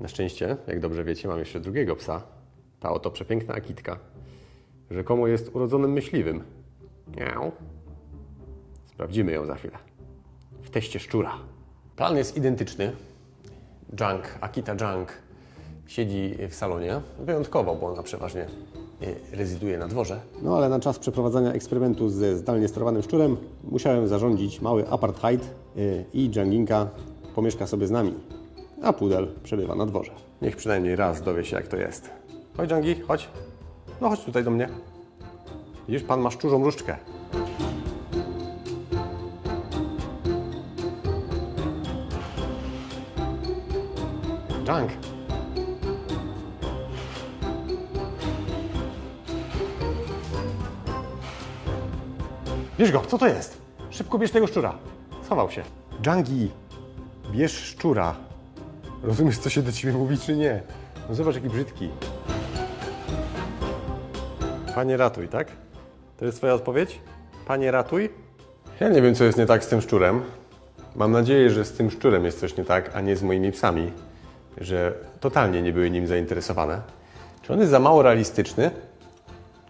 Na szczęście, jak dobrze wiecie, mam jeszcze drugiego psa. Ta oto przepiękna Akitka. Rzekomo jest urodzonym myśliwym. Miau. Sprawdzimy ją za chwilę. W teście szczura. Plan jest identyczny. Junk, Akita Junk siedzi w salonie. Wyjątkowo, bo ona przeważnie y, rezyduje na dworze. No ale na czas przeprowadzania eksperymentu ze zdalnie sterowanym szczurem musiałem zarządzić mały apartheid y, i Junginka pomieszka sobie z nami, a pudel przebywa na dworze. Niech przynajmniej raz dowie się jak to jest. Chodź Jungi, chodź. No chodź tutaj do mnie. Widzisz, pan ma szczurzą różdżkę. Junk. Bierz go, co to jest? Szybko bierz tego szczura. Schował się. Jungi, bierz szczura. Rozumiesz, co się do ciebie mówi, czy nie? No zobacz, jaki brzydki. Panie ratuj, tak? To jest twoja odpowiedź? Panie ratuj? Ja nie wiem, co jest nie tak z tym szczurem. Mam nadzieję, że z tym szczurem jest coś nie tak, a nie z moimi psami. Że totalnie nie były nim zainteresowane. Czy on jest za mało realistyczny?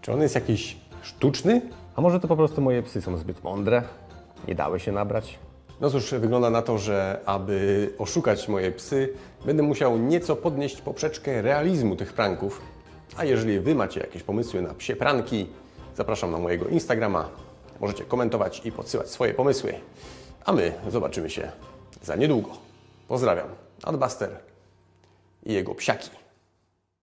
Czy on jest jakiś sztuczny? A może to po prostu moje psy są zbyt mądre? Nie dały się nabrać? No cóż, wygląda na to, że aby oszukać moje psy, będę musiał nieco podnieść poprzeczkę realizmu tych pranków. A jeżeli Wy macie jakieś pomysły na psie pranki, zapraszam na mojego Instagrama. Możecie komentować i podsyłać swoje pomysły. A my zobaczymy się za niedługo. Pozdrawiam. Adbuster i jego psiaki.